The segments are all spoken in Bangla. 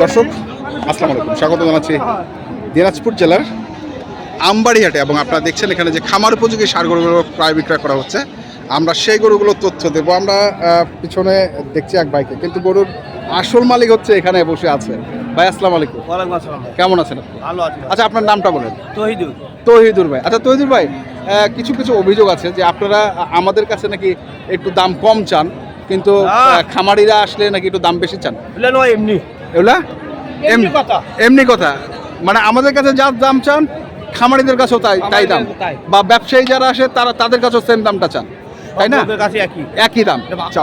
দর্শক আসসালামু আলাইকুম। স্বাগত জানাচ্ছি দিনাজপুর জেলার আমবাড়িহাটে এবং আপনারা দেখছেন এখানে যে খামার উপযোগী সার গরুগুলো প্রায় বিক্রয় করা হচ্ছে। আমরা সেই গরুগুলোর তথ্য দেবো। আমরা পিছনে দেখছি এক ভাইকে কিন্তু গরুর আসল মালিক হচ্ছে এখানে বসে আছে। ভাই আসসালামু আলাইকুম। কেমন আছেন আপনি? ভালো আছি। আচ্ছা আপনার নামটা বলেন। তহিদুর তহিদুর ভাই। আচ্ছা তহিদুর ভাই কিছু কিছু অভিযোগ আছে যে আপনারা আমাদের কাছে নাকি একটু দাম কম চান। কিন্তু খামারিরা আসলে নাকি একটু দাম বেশি চান? এমনি। এগুলা? এমনি কথা। এমনি কথা। মানে আমাদের কাছে যা দাম চান খামারিদের কাছেও তাই তাই দাম। বা ব্যবসায়ী যারা আসে তারা তাদের কাছেও সেম দামটা চান। তাই না? কাছে একই। একই দাম।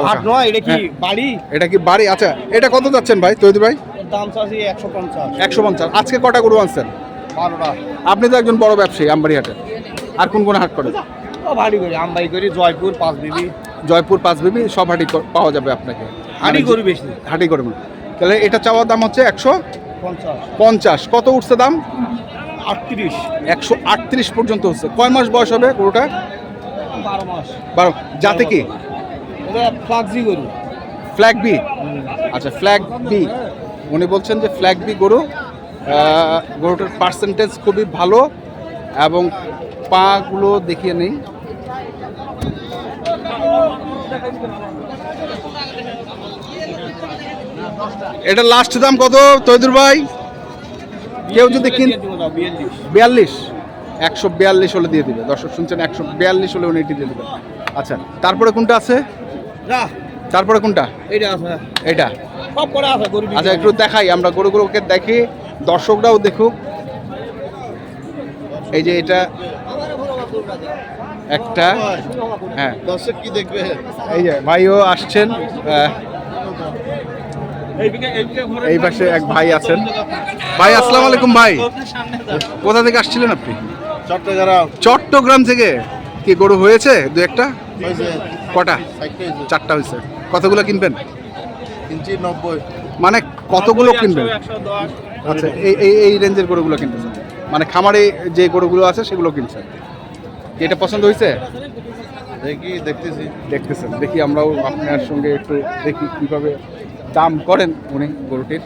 হাট নয় এটা কি হ্যাঁ। বাড়ি? এটা কি বাড়ি? আচ্ছা এটা কত যাচ্ছেন ভাই তৈরি ভাই? দাম চাচ্ছি একশো পঞ্চাশ। একশো পঞ্চাশ। আজকে কটা গরু আনছেন? বারোটা। আপনি তো একজন বড় ব্যবসায়ী আমবাড়ি হাটে আর কোন কোন হাট করেন? ও বাড়ি করি আমবাড়ি করি জয়পুর পাঁচ বিবি জয়পুর পাঁচ পাঁচবিবি সব হাটি পাওয়া যাবে আপনাকে। হাড়ি গরু বেশি। হাটি করে তাহলে এটা চাওয়ার দাম হচ্ছে একশো পঞ্চাশ। কত উঠছে দাম? আটত্রিশ। একশো আটত্রিশ পর্যন্ত হচ্ছে। কয় মাস বয়স হবে গরুটা? বারো মাস। বারো। যাতে কি? ফ্লাক্সি গরু। Flag B? আচ্ছা ফ্ল্যাগ বি। উনি বলছেন যে ফ্ল্যাগ বি গরু গরুটার পার্সেন্টেজ খুবই ভালো এবং পাগুলো দেখিয়ে নেই। এটা লাস্ট দাম কত তৈদুর ভাই? কেউ যদি কিন বিয়াল্লিশ। একশো বিয়াল্লিশ হলে দিয়ে দিবে। দর্শক শুনছেন একশো বিয়াল্লিশ হলে উনি এটি দিয়ে দেবে আচ্ছা তারপরে কোনটা আছে? তারপরে কোনটা? আছে। এটা গরু আচ্ছা একটু দেখাই আমরা গরুগুলোকে দেখি দর্শকরাও দেখুক। এই যে এটা একটা হ্যাঁ। দর্শক কি দেখবে? এই যে ভাইও আসছেন এই পাশে এক ভাই আছেন। ভাই আসসালামু আলাইকুম ভাই। কোথা থেকে আসছিলেন আপনি? চট্টগ্রাম। চট্টগ্রাম থেকে। কি গরু হয়েছে দু একটা? কটা? চারটা হয়েছে। কতগুলো কিনবেন? ইঞ্চি নব্বই। মানে কতগুলো কিনবেন? আচ্ছা এই এই এই রেঞ্জের গরুগুলো কিনতেছেন মানে খামারে যে গরুগুলো আছে সেগুলো কিনছেন। এটা পছন্দ হয়েছে দেখি দেখতেছি। দেখতেছেন দেখি আমরাও আপনার সঙ্গে একটু দেখি কীভাবে দাম করেন উনি গরুটির।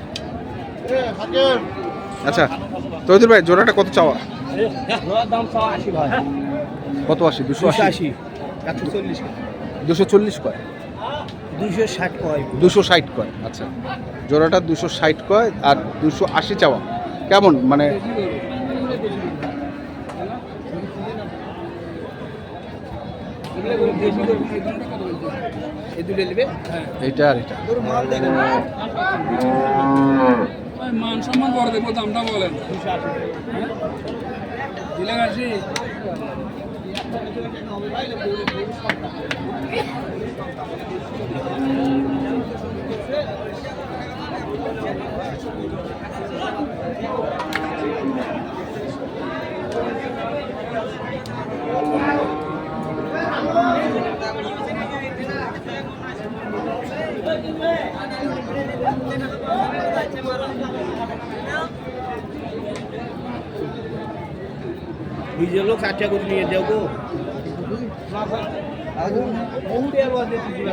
আচ্ছা তৈদুর ভাই জোড়াটা কত চাওয়া? দাম আশি ভাই। কত আশি? দুশো আশি? দুশো চল্লিশ কয় দুশো ষাট কয়। দুশো ষাট কয় আচ্ছা। জোড়াটা দুশো ষাট কয় আর দুশো আশি চাওয়া। কেমন মানে নেবে? এইটা আর এটা। মাল দেখেন ভাই, মান সম্মান করে দেখব দামটা বলেন। দিলে আসি নিজের লোক ষাটটা করে নিয়ে গো।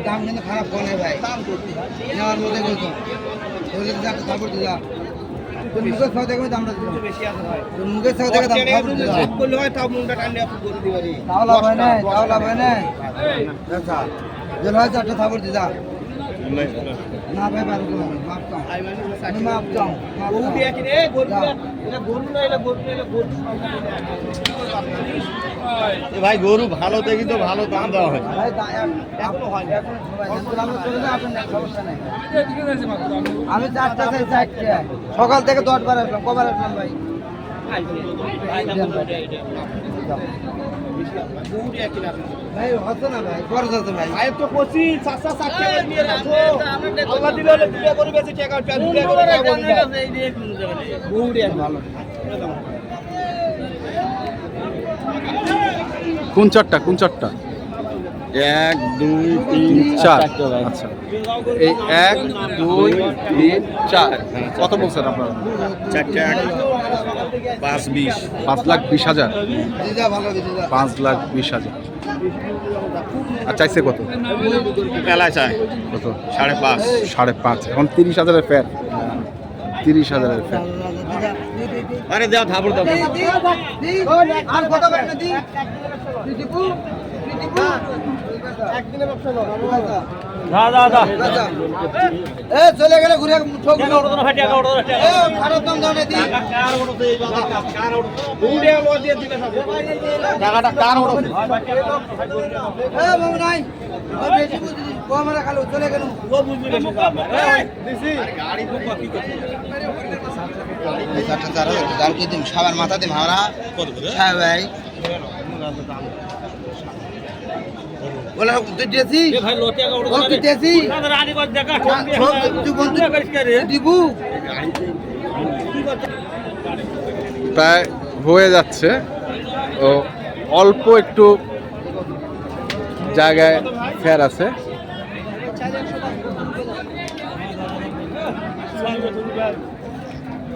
দাম কিন্তু খারাপ করে ভাই। নেওয়ার মধ্যে বলতো ওই যাকে তারপর দিলা তোর মুখের খাওয়া দেখবে দামটা দিলাম। বেশি আছে ভাই তোর মুখের খাওয়া দেখে দাম খাবার দিলাম সব করলে হয় তাও মুন্ডা টানলে আপনি করে দিবারি তাও লাভ হয় না তাও লাভ হয় না আচ্ছা যে। হয় চারটে থাপড় দিদা না ভাই পারব না মাপ চাও। আমি মাপ চাও মাপ গরু চাও। দিয়ে কি রে? গরু এটা গরু না এটা গরু না এটা গরু। ভাই গরু ভালো দেখি তো ভালো দাম দেওয়া হয়। ভাই এখনও। এখনও চলে আপনার সমস্যা নেই। আমি চারটা চাই চারটে। সকাল থেকে দশ বার আসলাম কবার আসলাম ভাই? কোন চারটা? কোন চারটা? এক দুই তিন চার। আচ্ছা। এই এক দুই তিন চার। কত বলছেন আপনারা? চারটে এক পাঁচ বিশ। পাঁচ লাখ বিশ হাজার? পাঁচ লাখ বিশ হাজার। আর চাইছে কত? মেলায় চায়। কত? সাড়ে পাঁচ। সাড়ে পাঁচ। এখন তিরিশ হাজারের ফ্যাট তিরিশ হাজারের ফ্যাট আরে দেওয়া থাপড় দাও। একদিনে ব্যবসা দা দা দা এ চলে গেলে ঘুরে ঠক টাকা ওঠো না টাকা ওঠো না এ খারাপ দাম দাও না দি কার ওঠো এই বাবা কার ওঠো দুটে মত দিয়ে দিলে সব টাকাটা কার ওঠো এ বাবু নাই ও বেশি বুঝি ও আমরা খালো চলে গেল ও বুঝবি বেশি দিছি গাড়ি খুব বাকি করতে দাম কি দিম সাবার মাথা দিম আমরা কত করে হ্যাঁ ভাই বলে তুই বন্ধু দিবু। প্রায় হয়ে যাচ্ছে। ও অল্প একটু জায়গায় ফের আছে।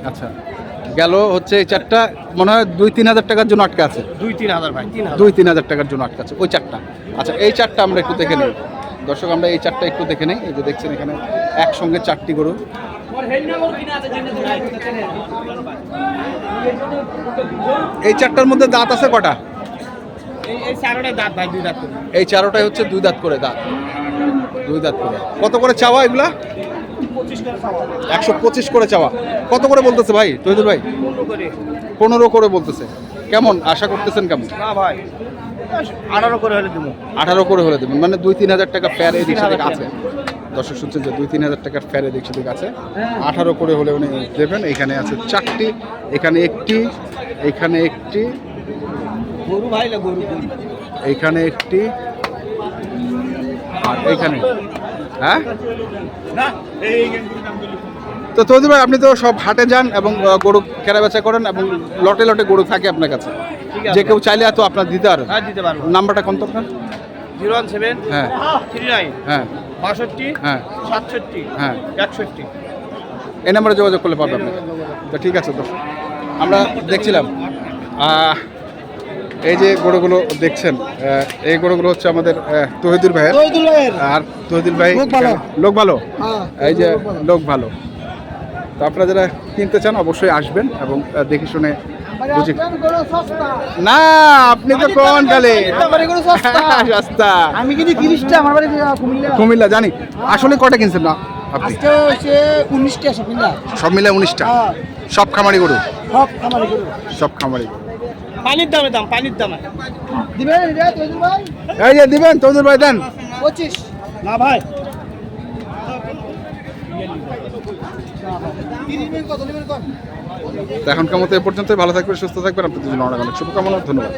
আচ্ছা। গেল হচ্ছে এই চারটা মনে হয় দুই তিন হাজার টাকার জন্য আটকে আছে। দুই তিন হাজার ভাই দুই তিন হাজার টাকার জন্য আটকে আছে ওই চারটা। আচ্ছা এই চারটা আমরা একটু দেখে নিই। দর্শক আমরা এই চারটা একটু দেখে নিই। এই যে দেখছেন এখানে একসঙ্গে চারটি গরু। এই চারটার মধ্যে দাঁত আছে কটা? এই চারোটাই হচ্ছে দুই দাঁত করে দাঁত। দুই দাঁত করে। কত করে চাওয়া এগুলা? একশো পঁচিশ করে চাওয়া। কত করে বলতেছে ভাই তহিদুল ভাই? পনেরো করে বলতেছে। কেমন? আশা করতেছেন কেমন? না ভাই আঠারো করে হলে দেবো। আঠারো করে হলে দেবেন। মানে দুই তিন হাজার টাকা ফেয়ার এদিক সেদিক আছে। দর্শক শুনছেন যে দুই তিন হাজার টাকার ফেয়ার এদিক সেদিক আছে। আঠারো করে হলে উনি দেবেন। এখানে আছে চারটি এখানে একটি এখানে একটি গরু ভাই না গরু এইখানে একটি আর এইখানে হ্যাঁ? তো তৈরি ভাই আপনি তো সব হাটে যান এবং গরু কেনা বেচা করেন এবং লটে লটে গরু থাকে আপনার কাছে। যে কেউ চাইলে তো আপনার দিতে পারেন হ্যাঁ দিতে পারব। নাম্বারটা কত আপনার জিরো ওয়ান সেভেন হ্যাঁ। থ্রি নাইন হ্যাঁ। বাষট্টি হ্যাঁ। সাতষট্টি হ্যাঁ। একষট্টি। এই নাম্বারে যোগাযোগ করলে পাবে আপনাকে। তো ঠিক আছে তো আমরা দেখছিলাম। এই যে গরুগুলো দেখছেন এই গরুগুলো হচ্ছে আমাদের তহিদুল ভাইয়ের। আর তহিদুল ভাই লোক ভালো। লোক ভালো? হ্যাঁ, এই যে লোক ভালো। তো আপনারা যারা কিনতে চান অবশ্যই আসবেন এবং দেখে শুনে বুঝে না আপনি তো কোন কালে সস্তা। আমি কিন্তু তিরিশটা আমার বাড়ি কুমিল্লা। জানি। আসলে কটা কিনছেন না আপনি? উনিশটা সব মিলে। উনিশটা? হ্যাঁ। সব খামারি গরু? সব আমার গরু। সব খামারি গরু। পানির দামে দাম পানির দামে। দিবেন এই যে দিবেন তোদের ভাই দেন। পঁচিশ। না ভাই। এখনকার মতো এ পর্যন্তই ভালো থাকবে সুস্থ থাকবেন। আপনাদের জন্য অনেক অনেক শুভকামনা ধন্যবাদ।